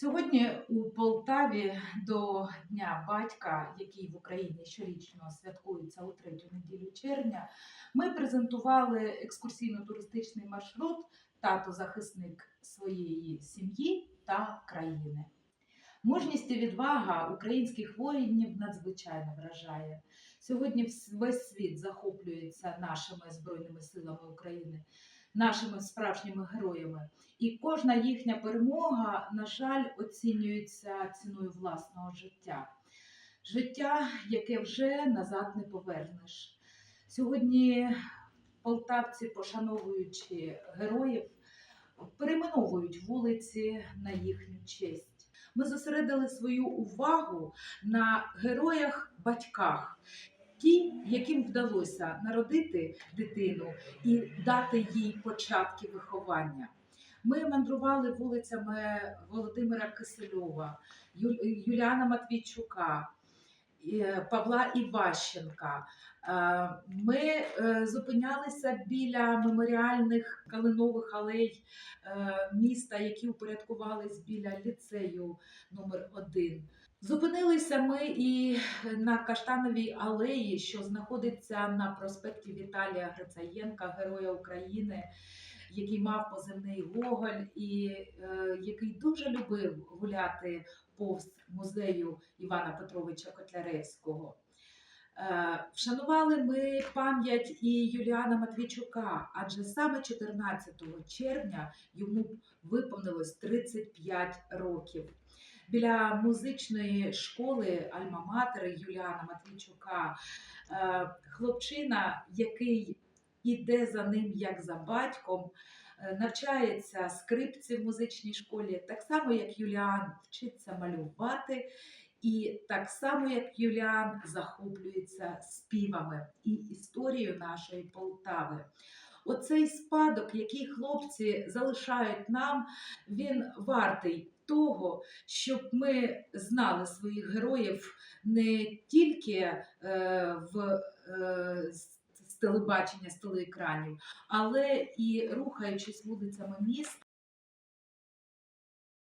Сьогодні у Полтаві до Дня батька, який в Україні щорічно святкується у третю неділю червня, ми презентували екскурсійно-туристичний маршрут Тато захисник своєї сім'ї та країни. Мужність і відвага українських воїнів надзвичайно вражає. Сьогодні весь світ захоплюється нашими збройними силами України, нашими справжніми героями. І кожна їхня перемога, на жаль, оцінюється ціною власного життя. Життя, яке вже назад не повернеш. Сьогодні полтавці, пошановуючи героїв, перейменовують вулиці на їхню честь. Ми зосередили свою увагу на героях-батьках, ті, яким вдалося народити дитину і дати їй початки виховання. Ми мандрували вулицями Володимира Кисельова, Юліана Матвійчука, Павла Іващенка. Е, Ми е, зупинялися біля меморіальних калинових алей е, міста, які упорядкувались біля ліцею номер 1 Зупинилися ми і на Каштановій алеї, що знаходиться на проспекті Віталія Грицаєнка, Героя України, який мав позивний Гоголь і е, який дуже любив гуляти повз музею Івана Петровича Котляревського. Е, Вшанували ми пам'ять і Юліана Матвійчука, адже саме 14 червня йому виповнилось 35 років. Біля музичної школи Альма-Матери Юліана Матвійчука е, хлопчина, який іде за ним як за батьком, е, навчається скрипці в музичній школі, так само як Юліан вчиться малювати, і так само як Юліан захоплюється співами і історією нашої Полтави. Оцей спадок, який хлопці залишають нам, він вартий того, щоб ми знали своїх героїв не тільки е, в е, телебачення, з телеекранів, але і рухаючись вулицями міста.